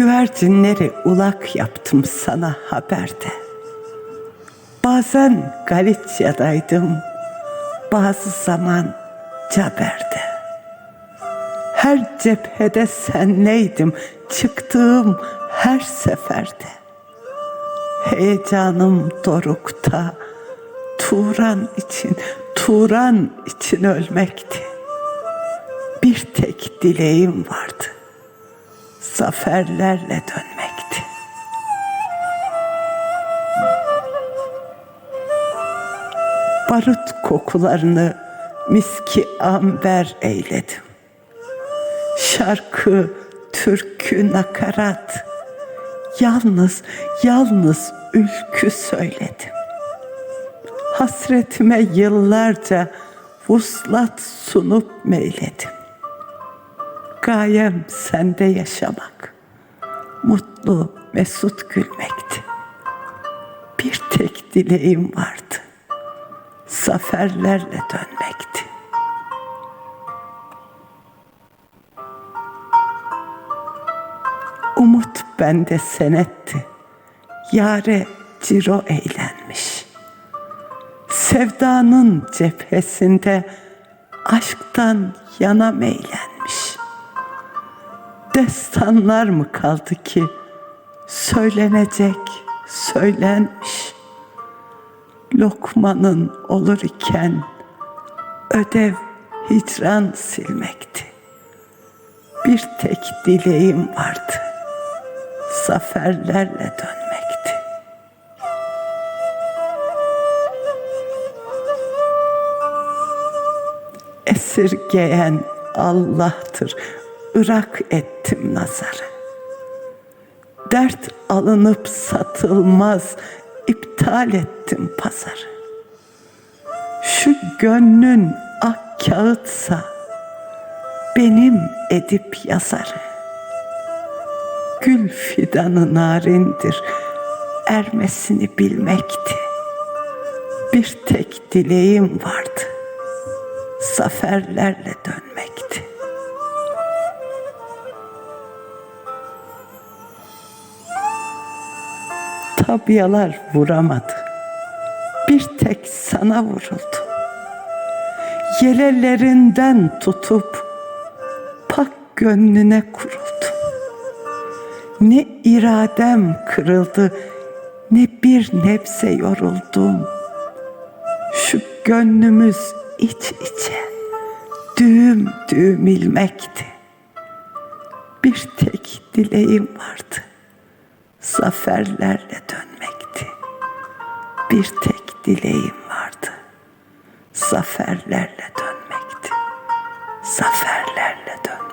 Güvercinleri ulak yaptım sana haberde. Bazen Galicia'daydım, bazı zaman Caber'de. Her cephede senleydim, çıktığım her seferde. Heyecanım dorukta, Turan için, Turan için ölmekti. Bir tek dileğim vardı zaferlerle dönmekti. Barut kokularını miski amber eyledim. Şarkı, türkü, nakarat, yalnız, yalnız ülkü söyledim. Hasretime yıllarca vuslat sunup meyledim. Gayem sende yaşamak, mutlu, mesut gülmekti. Bir tek dileğim vardı, zaferlerle dönmekti. Umut bende senetti, yare ciro eğlenmiş. Sevdanın cephesinde aşktan yana meylenmiş destanlar mı kaldı ki? Söylenecek söylenmiş. Lokmanın olur iken ödev hicran silmekti. Bir tek dileğim vardı zaferlerle dönmekti. Esirgeyen Allah'tır Irak ettim nazarı. Dert alınıp satılmaz, iptal ettim pazarı. Şu gönlün ak kağıtsa, benim edip yazarı. Gül fidanı narindir, ermesini bilmekti. Bir tek dileğim vardı, zaferlerle dönmekti. Tabiyalar vuramadı. Bir tek sana vuruldu. Yelelerinden tutup pak gönlüne kuruldu. Ne iradem kırıldı, ne bir nebze yoruldum. Şu gönlümüz iç içe, düğüm düğüm ilmekti. Bir tek dileğim vardı zaferlerle dönmekti. Bir tek dileğim vardı. Zaferlerle dönmekti. Zaferlerle dönmekti.